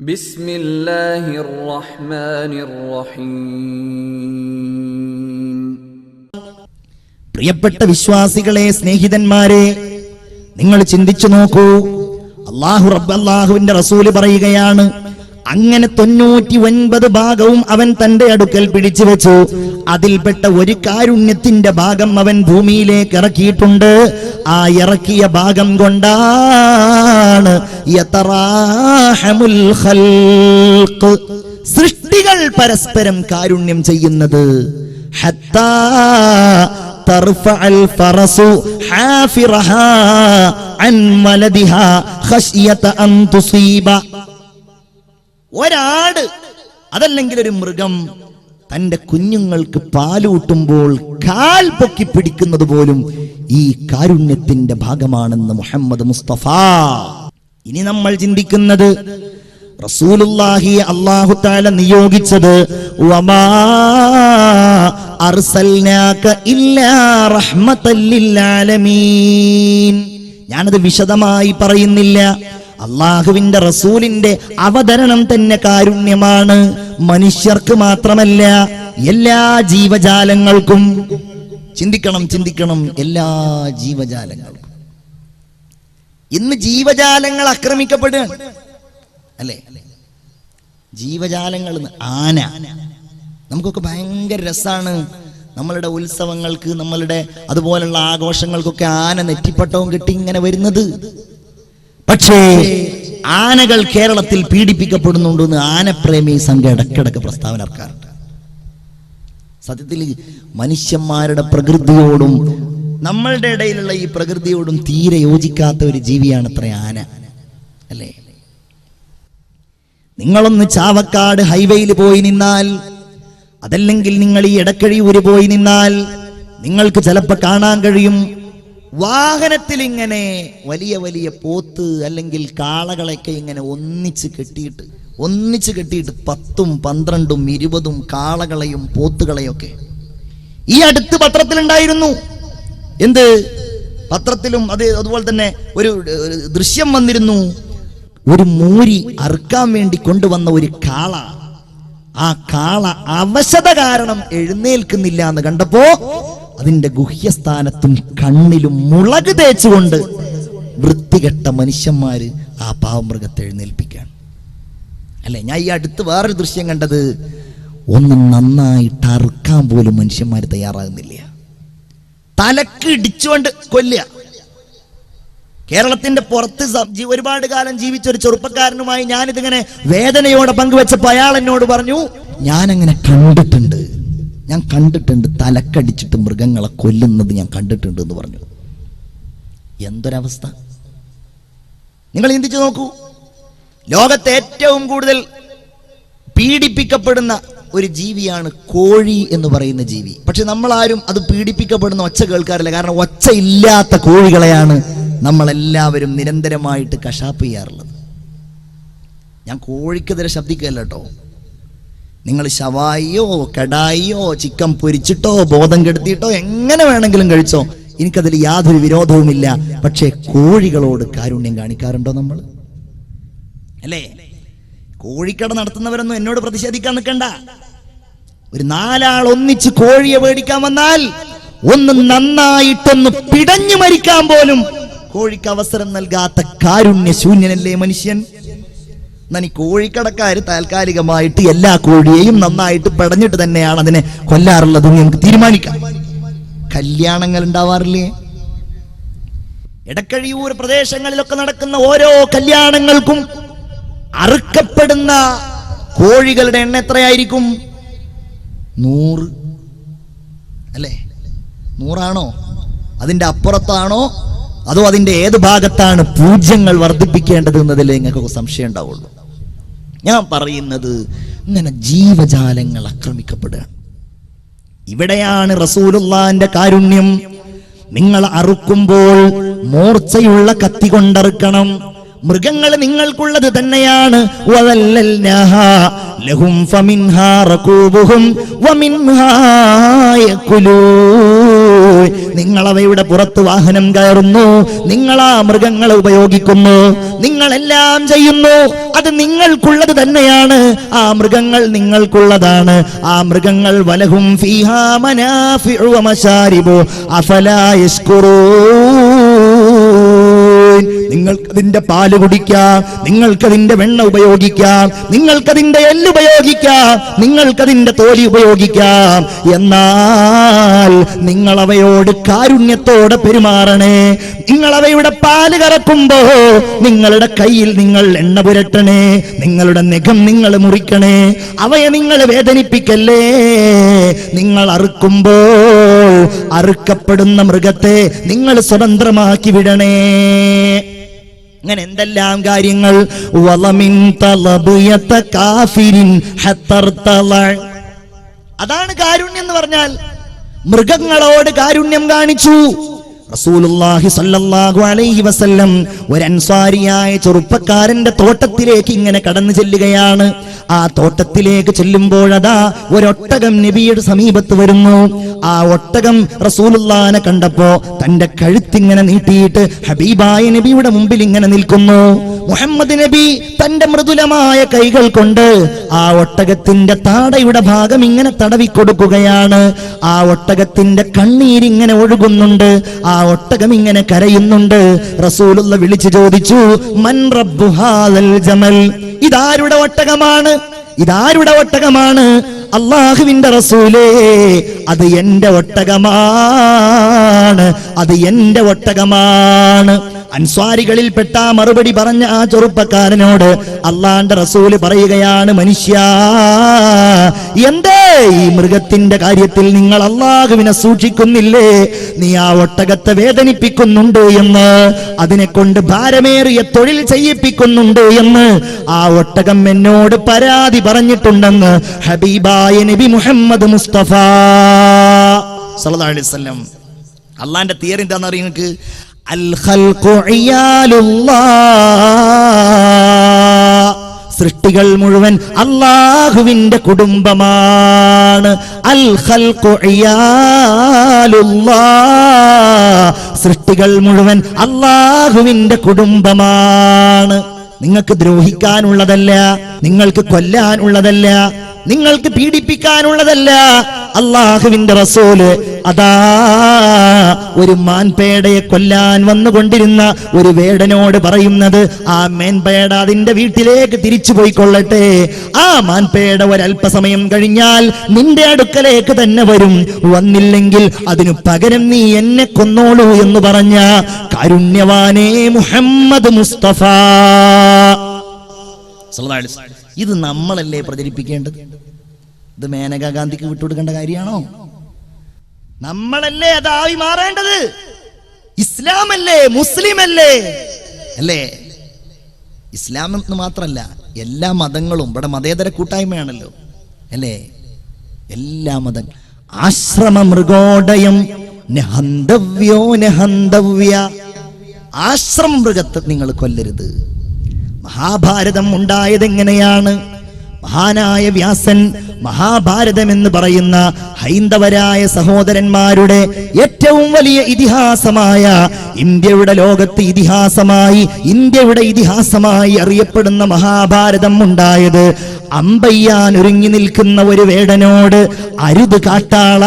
ബിസ്മില്ലാഹിർ റഹ്മാനിർ റഹീം പ്രിയപ്പെട്ട വിശ്വാസികളെ സ്നേഹിതന്മാരെ നിങ്ങൾ ചിന്തിച്ചു നോക്കൂ. അള്ളാഹു റബ്ബ് റസൂൽ പറയുകയാണ് അങ്ങനെ തൊണ്ണൂറ്റി ഒൻപത് ഭാഗവും അവൻ തന്റെ അടുക്കൽ പിടിച്ചു വെച്ചു അതിൽപ്പെട്ട ഒരു കാരുണ്യത്തിന്റെ ഭാഗം അവൻ ഭൂമിയിലേക്ക് ഇറക്കിയിട്ടുണ്ട് ആ ഇറക്കിയ ഭാഗം കൊണ്ടാണ് യതറാഹമുൽ ഖൽഖ്. സൃഷ്ടികൾ പരസ്പരം കാരുണ്യം ചെയ്യുന്നത് حتى ترفع الفرس حافرها عن ولدها خشية أن تصيب ഒരാട്. അതല്ലെങ്കിൽ ഒരു മൃഗം തന്റെ കുഞ്ഞുങ്ങൾക്ക് പാലൂട്ടുമ്പോൾ കാൽ പൊക്കി പിടിക്കുന്നത് പോലും ഈ കാരുണ്യത്തിന്റെ ഭാഗമാണെന്ന് മുഹമ്മദ് മുസ്തഫ. ഇനി നമ്മൾ ചിന്തിക്കുന്നത് റസൂലുള്ളാഹി അല്ലാഹു തആല നിയോഗിച്ചത് ഞാനത് വിശദമായി പറയുന്നില്ല. അള്ളാഹുവിന്റെ റസൂലിന്റെ അവതരണം തന്നെ കാരുണ്യമാണ്. മനുഷ്യർക്ക് മാത്രമല്ല എല്ലാ ജീവജാലങ്ങൾക്കും. ചിന്തിക്കണം ചിന്തിക്കണം എല്ലാ ജീവജാലങ്ങൾക്കും. ഇന്ന് ജീവജാലങ്ങൾ ആക്രമിക്കപ്പെടുകയാണ്. അല്ലേ? ജീവജാലങ്ങൾ ആന. നമുക്കൊക്കെ ഭയങ്കര രസാണ്. നമ്മളുടെ ഉത്സവങ്ങൾക്ക് നമ്മളുടെ അതുപോലുള്ള ആഘോഷങ്ങൾക്കൊക്കെ ആന നെറ്റിപ്പട്ടവും കിട്ടി ഇങ്ങനെ വരുന്നത്. പക്ഷേ ആനകൾ കേരളത്തിൽ പീഡിപ്പിക്കപ്പെടുന്നുണ്ടെന്ന് ആനപ്രേമി സംഘം ഇടക്കിടക്ക് പ്രസ്താവന ഇറക്കാറുണ്ട്. സത്യത്തിൽ മനുഷ്യന്മാരുടെ പ്രകൃതിയോടും നമ്മളുടെ ഇടയിലുള്ള ഈ പ്രകൃതിയോടും തീരെ യോജിക്കാത്ത ഒരു ജീവിയാണ് അത്ര ആന അല്ലേ? നിങ്ങളൊന്ന് ചാവക്കാട് ഹൈവേയിൽ പോയി നിന്നാൽ അതല്ലെങ്കിൽ നിങ്ങൾ ഈ ഇടക്കഴി എടക്കഴിയൂര് പോയി നിന്നാൽ നിങ്ങൾക്ക് ചിലപ്പോൾ കാണാൻ കഴിയും വാഹനത്തിൽ ഇങ്ങനെ വലിയ വലിയ പോത്ത് അല്ലെങ്കിൽ കാളകളൊക്കെ ഇങ്ങനെ ഒന്നിച്ച് കെട്ടിയിട്ട് ഒന്നിച്ച് കെട്ടിയിട്ട് പത്തും പന്ത്രണ്ടും ഇരുപതും കാളകളെയും പോത്തുകളെയും ഒക്കെ ഈ അടുത്ത് പത്രത്തിലുണ്ടായിരുന്നു. എന്ത്? പത്രത്തിലും അത് അതുപോലെ തന്നെ ഒരു ദൃശ്യം വന്നിരുന്നു. ഒരു മൂരി അറുക്കാൻ വേണ്ടി കൊണ്ടുവന്ന ഒരു കാള. ആ കാള അവശത കാരണം എഴുന്നേൽക്കുന്നില്ല എന്ന് കണ്ടപ്പോ അതിന്റെ ഗുഹ്യസ്ഥാനത്തും കണ്ണിലും മുളക് തേച്ചുകൊണ്ട് വൃത്തികെട്ട മനുഷ്യന്മാര് ആ പാവമൃഗത്തെ എഴുന്നേൽപ്പിക്കുകയാണ്. അല്ലെ? ഞാൻ ഈ അടുത്ത് വേറൊരു ദൃശ്യം കണ്ടത് ഒന്ന് നന്നായിട്ട് അറുക്കാൻ പോലും മനുഷ്യന്മാർ തയ്യാറാകുന്നില്ല. തലക്ക് ഇടിച്ചുകൊണ്ട് കൊല്ലുക. കേരളത്തിന്റെ പുറത്ത് ഒരുപാട് കാലം ജീവിച്ച ഒരു ചെറുപ്പക്കാരനുമായി ഞാനിതിങ്ങനെ വേദനയോടെ പങ്കുവെച്ചപ്പോൾ അയാൾ എന്നോട് പറഞ്ഞു ഞാനങ്ങനെ കണ്ടിട്ടുണ്ട്. ഞാൻ കണ്ടിട്ടുണ്ട് തലക്കടിച്ചിട്ട് മൃഗങ്ങളെ കൊല്ലുന്നത് ഞാൻ കണ്ടിട്ടുണ്ട് എന്ന് പറഞ്ഞു. എന്തൊരവസ്ഥ? നിങ്ങൾ ചിന്തിച്ചു നോക്കൂ. ലോകത്തെ ഏറ്റവും കൂടുതൽ പീഡിപ്പിക്കപ്പെടുന്ന ഒരു ജീവിയാണ് കോഴി എന്ന് പറയുന്ന ജീവി. പക്ഷെ നമ്മളാരും അത് പീഡിപ്പിക്കപ്പെടുന്ന ഒച്ച കേൾക്കാറില്ല. കാരണം ഒച്ച ഇല്ലാത്ത കോഴികളെയാണ് നമ്മളെല്ലാവരും നിരന്തരമായിട്ട് കഷാപ്പ് ചെയ്യാറുള്ളത്. ഞാൻ കോഴിക്കെതിരെ ശബ്ദിക്കുകയല്ല കേട്ടോ. നിങ്ങൾ ശവായിയോ കടായിയോ ചിക്കൻ പൊരിച്ചിട്ടോ ബോധം കെടുത്തിയിട്ടോ എങ്ങനെ വേണമെങ്കിലും കഴിച്ചോ എനിക്കതിൽ യാതൊരു വിരോധവുമില്ല. പക്ഷേ കോഴികളോട് കാരുണ്യം കാണിക്കാറുണ്ടോ നമ്മൾ? അല്ലേ? കോഴിക്കട നടത്തുന്നവരൊന്നും എന്നോട് പ്രതിഷേധിക്കാൻ നിൽക്കണ്ട. ഒരു നാലാൾ ഒന്നിച്ച് കോഴിയെ മേടിക്കാൻ വന്നാൽ ഒന്ന് നന്നായിട്ടൊന്ന് പിടഞ്ഞു മരിക്കാൻ പോലും കോഴിക്ക് അവസരം നൽകാത്ത കാരുണ്യ ശൂന്യനല്ലേ മനുഷ്യൻ? എന്നാൽ ഈ കോഴിക്കടക്കാര് താൽക്കാലികമായിട്ട് എല്ലാ കോഴിയെയും നന്നായിട്ട് പടഞ്ഞിട്ട് തന്നെയാണ് അതിനെ കൊല്ലാറുള്ളത് നമുക്ക് തീരുമാനിക്കാം. കല്യാണങ്ങൾ ഉണ്ടാവാറില്ലേ? എടക്കഴിയൂർ പ്രദേശങ്ങളിലൊക്കെ നടക്കുന്ന ഓരോ കല്യാണങ്ങൾക്കും അറുക്കപ്പെടുന്ന കോഴികളുടെ എണ്ണ എത്രയായിരിക്കും? നൂറ്. അല്ലേ? നൂറാണോ? അതിന്റെ അപ്പുറത്താണോ? അതോ അതിന്റെ ഏത് ഭാഗത്താണ് പൂജ്യങ്ങൾ വർദ്ധിപ്പിക്കേണ്ടത് എന്നതിൽ നിങ്ങൾക്ക് സംശയം ഉണ്ടാവുള്ളൂ. ഞാൻ പറയുന്നത് ഇങ്ങനെ ജീവജാലങ്ങൾ ആക്രമിക്കപ്പെടുകയാണ് ഇവിടെയാണ് റസൂലുള്ളാന്റെ കാരുണ്യം. നിങ്ങൾ അറുക്കുമ്പോൾ മൂർച്ചയുള്ള കത്തി കൊണ്ടറുക്കണം. മൃഗങ്ങൾ നിങ്ങൾക്കുള്ളത് തന്നെയാണ്. ലഹും ഫമിൻഹാ റകൂബുഹും വമിൻഹാ യകുലൂൻ. നിങ്ങൾ അവയുടെ പുറത്ത് വാഹനം കയറുന്നു. നിങ്ങൾ ആ മൃഗങ്ങളെ ഉപയോഗിക്കുന്നു. നിങ്ങളെല്ലാം ചെയ്യുന്നു. അത് നിങ്ങൾക്കുള്ളത് തന്നെയാണ്. ആ മൃഗങ്ങൾ നിങ്ങൾക്കുള്ളതാണ്. ആ മൃഗങ്ങൾ വലഹും ഫീഹാ മനാഫിഉ വമശാരിബു അഫലാ നിങ്ങൾക്കതിന്റെ പാൽ കുടിക്കാം നിങ്ങൾക്കതിന്റെ വെണ്ണ ഉപയോഗിക്കാം നിങ്ങൾക്കതിന്റെ എല്ല് ഉപയോഗിക്കാം നിങ്ങൾക്കതിന്റെ തോലി ഉപയോഗിക്കാം. എന്നാൽ നിങ്ങൾ അവയോട് കാരുണ്യത്തോടെ പെരുമാറണേ. നിങ്ങൾ അവയുടെ പാൽ കറക്കുമ്പോ നിങ്ങളുടെ കയ്യിൽ നിങ്ങൾ എണ്ണ പുരട്ടണേ. നിങ്ങളുടെ നഖം നിങ്ങൾ മുറിക്കണേ. അവയെ നിങ്ങൾ വേദനിപ്പിക്കല്ലേ? നിങ്ങൾ അറുക്കുമ്പോൾ അറുക്കപ്പെടുന്ന മൃഗത്തെ നിങ്ങൾ സ്വതന്ത്രമാക്കി വിടണേ. അങ്ങനെ എന്തെല്ലാം കാര്യങ്ങൾ കാഫിരിൻ. അതാണ് കാരുണ്യം എന്ന് പറഞ്ഞാൽ മൃഗങ്ങളോട് കാരുണ്യം കാണിച്ചു റസൂലുള്ളാഹി സല്ലല്ലാഹു അലൈഹി വസല്ലം ഒരു അൻസാരിയായ ചെറുപ്പക്കാരന്റെ തോട്ടത്തിലേക്ക് ഇങ്ങനെ കടന്നു ചെല്ലുകയാണ്. ആ തോട്ടത്തിലേക്ക് ചെല്ലുമ്പോഴതാ ഒരൊട്ടകം നബിയുടെ സമീപത്ത് വരുന്നു. ആ ഒട്ടകം റസൂലുള്ളാനെ കണ്ടപ്പോ തന്റെ കഴുത്തിങ്ങനെ നീട്ടിയിട്ട് ഹബീബായ നബിയുടെ മുമ്പിൽ ഇങ്ങനെ നിൽക്കുന്നു. മുഹമ്മദ് നബി തന്റെ മൃദുലമായ കൈകൾ കൊണ്ട് ആ ഒട്ടകത്തിന്റെ താടയുടെ ഭാഗം ഇങ്ങനെ തടവിക്കൊടുക്കുകയാണ്. ആ ഒട്ടകത്തിന്റെ കണ്ണീരിങ്ങനെ ഒഴുകുന്നുണ്ട്. ആ ഒട്ടകം ഇങ്ങനെ കരയുന്നുണ്ട്. റസൂലുള്ള വിളിച്ചു ചോദിച്ചു മൻ റബ്ബു ഹാദൽ ജമൽ? ഇതാരുടെ ഒട്ടകമാണ്? ഇതാരുടെ ഒട്ടകമാണ്? അള്ളാഹുവിന്റെ റസൂലേ അത് എന്റെ ഒട്ടകമാണ്. അത് എന്റെ ഒട്ടകമാണ്. അൻസ്വാരികളിൽപ്പെട്ട മറുപടി പറഞ്ഞ ആ ചെറുപ്പക്കാരനോട് അള്ളാന്റെ റസൂൽ പറയുകയാണ് മനുഷ്യ എന്തേ ഈ മൃഗത്തിന്റെ കാര്യത്തിൽ നിങ്ങൾ അള്ളാഹുവിനെ സൂക്ഷിക്കുന്നില്ലേ? നീ ആ ഒട്ടകത്തെ വേദനിപ്പിക്കുന്നുണ്ട് എന്ന് അതിനെ കൊണ്ട് ഭാരമേറിയ തൊഴിൽ ചെയ്യിപ്പിക്കുന്നുണ്ട് എന്ന് ആ ഒട്ടകം എന്നോട് പരാതി പറഞ്ഞിട്ടുണ്ടെന്ന് ഹബീബായ നബി മുഹമ്മദ് മുസ്തഫ. സല്ലല്ലാഹു അലൈഹി അള്ളാന്റെ തിയറി എന്താണെന്ന് അറിയാം നിങ്ങൾക്ക്. സൃഷ്ടികൾ മുഴുവൻ അള്ളാഹുവിന്റെ കുടുംബമാണ്. അൽ. സൃഷ്ടികൾ മുഴുവൻ അള്ളാഹുവിന്റെ കുടുംബമാണ്. നിങ്ങൾക്ക് ദ്രോഹിക്കാനുള്ളതല്ല നിങ്ങൾക്ക് കൊല്ലാനുള്ളതല്ല നിങ്ങൾക്ക് പീഡിപ്പിക്കാനുള്ളതല്ല. അള്ളാഹുവിന്റെ റസൂൽ അതാ ഒരു മാൻപേടയെ കൊല്ലാൻ വന്നുകൊണ്ടിരുന്ന ഒരു വേടനോട് പറയുന്നത് ആ മേൻപേട അതിന്റെ വീട്ടിലേക്ക് തിരിച്ചു പോയിക്കൊള്ളട്ടെ. ആ മാൻപേട ഒരല്പസമയം കഴിഞ്ഞാൽ നിന്റെ അടുക്കലേക്ക് തന്നെ വരും. വന്നില്ലെങ്കിൽ അതിനു പകരം നീ എന്നെ കൊന്നോളൂ എന്ന് പറഞ്ഞ കാരുണ്യവാനേ മുഹമ്മദ് മുസ്തഫ. ഇത് നമ്മളല്ലേ പ്രചരിപ്പിക്കേണ്ടത്? ഇത് മേനകാ ഗാന്ധിക്ക് വിട്ടുകൊടുക്കേണ്ട കാര്യമാണോ? നമ്മളല്ലേ അതായി മാറേണ്ടത്? ഇസ്ലാമല്ലേ? മുസ്ലിം അല്ലേ? അല്ലേ ഇസ്ലാം എന്ന് മാത്രല്ല എല്ലാ മതങ്ങളും ഇവിടെ മതേതര കൂട്ടായ്മയാണല്ലോ. അല്ലേ? എല്ലാ മതം. ആശ്രമ മൃഗോടയം ആശ്രമ മൃഗത്തെ നിങ്ങൾ കൊല്ലരുത്. മഹാഭാരതം ഉണ്ടായതെങ്ങനെയാണ്? മഹാനായ വ്യാസൻ മഹാഭാരതം എന്ന് പറയുന്ന ഹൈന്ദവരായ സഹോദരന്മാരുടെ ഏറ്റവും വലിയ ഇതിഹാസമായ ഇന്ത്യയുടെ ലോകത്ത് ഇതിഹാസമായി ഇന്ത്യയുടെ ഇതിഹാസമായി അറിയപ്പെടുന്ന മഹാഭാരതം ഉണ്ടായത് അമ്പയ്യാൻ ഒരുങ്ങി നിൽക്കുന്ന ഒരു വേടനോട് അരുത് കാട്ടാള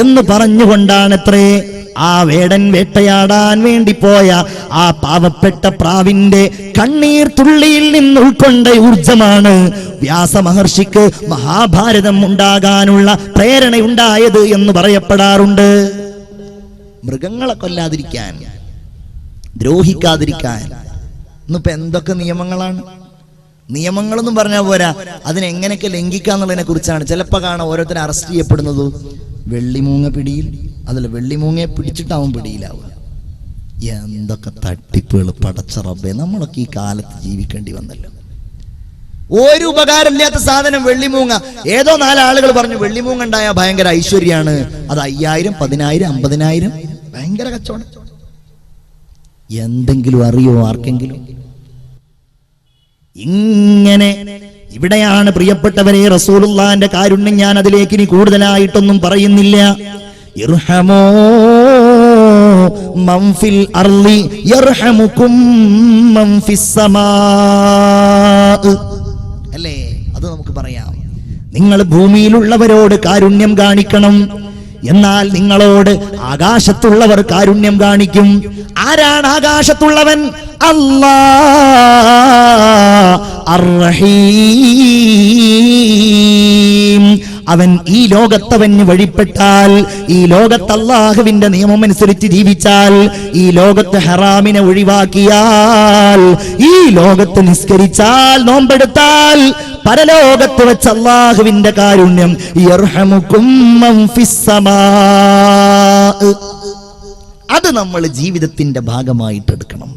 എന്ന് പറഞ്ഞുകൊണ്ടാണത്രേ. ആ വേടൻ വേട്ടയാടാൻ വേണ്ടി പോയ ആ പാവപ്പെട്ട പ്രാവിന്റെ കണ്ണീർ തുള്ളിയിൽ നിന്ന് ഉൾക്കൊണ്ട ഊർജമാണ് വ്യാസമഹർഷിക്ക് മഹാഭാരതം ഉണ്ടാകാനുള്ള പ്രേരണയുണ്ടായത് എന്ന് പറയപ്പെടാറുണ്ട്. മൃഗങ്ങളെ കൊല്ലാതിരിക്കാൻ ദ്രോഹിക്കാതിരിക്കാൻ. ഇന്നിപ്പോ എന്തൊക്കെ നിയമങ്ങളാണ്? നിയമങ്ങളൊന്നും പറഞ്ഞാൽ പോരാ അതിനെങ്ങനെയൊക്കെ ലംഘിക്കാന്നുള്ളതിനെ കുറിച്ചാണ് ചിലപ്പോൾ കാണാൻ ഓരോരുത്തരെ അറസ്റ്റ് ചെയ്യപ്പെടുന്നത് വെള്ളിമൂങ്ങ പിടിയിൽ. അതല്ല വെള്ളിമൂങ്ങയെ പിടിച്ചിട്ടാവും പിടിയിലാവുക. എന്തൊക്കെ തട്ടിപ്പുകൾ പടച്ച റബ്ബെ നമ്മളൊക്കെ ഈ കാലത്ത് ജീവിക്കേണ്ടി വന്നല്ലോ. ഒരു ഉപകാരമില്ലാത്ത സാധനം വെള്ളിമൂങ്ങ. ഏതോ നാലാളുകൾ പറഞ്ഞു വെള്ളിമൂങ്ങ ഉണ്ടായ ഭയങ്കര ഐശ്വര്യമാണ് അത് അയ്യായിരം പതിനായിരം അമ്പതിനായിരം. ഭയങ്കര കച്ചവടം. എന്തെങ്കിലും അറിയോ ആർക്കെങ്കിലും? ഇങ്ങനെ ഇവിടെയാണ് പ്രിയപ്പെട്ടവരെ റസൂലുള്ളാന്റെ കാരുണ്യം ഞാൻ അതിലേക്ക് ഇനി കൂടുതലായിട്ടൊന്നും പറയുന്നില്ല. ഇർഹമോ മംഫിൽ അർളി യർഹമുക്കും മൻ ഫിസ് സമാ. അല്ലേ? അത് നമുക്ക് പറയാം. നിങ്ങൾ ഭൂമിയിലുള്ളവരോട് കാരുണ്യം കാണിക്കണം. എന്നാൽ നിങ്ങളോട് ആകാശത്തുള്ളവർ കാരുണ്യം കാണിക്കും. ആരാണ് ആകാശത്തുള്ളവൻ? അല്ലാ അർറഹീം. അവൻ ഈ ലോകത്തവന് വഴിപ്പെട്ടാൽ ഈ ലോകത്ത് അള്ളാഹുവിന്റെ നിയമം അനുസരിച്ച് ജീവിച്ചാൽ ഈ ലോകത്ത് ഹറാമിനെ ഒഴിവാക്കിയാൽ ഈ ലോകത്ത് നിസ്കരിച്ചാൽ നോമ്പെടുത്താൽ പരലോകത്ത് വെച്ച് അള്ളാഹുവിന്റെ കാരുണ്യം അത് നമ്മൾ ജീവിതത്തിന്റെ ഭാഗമായിട്ട് എടുക്കണം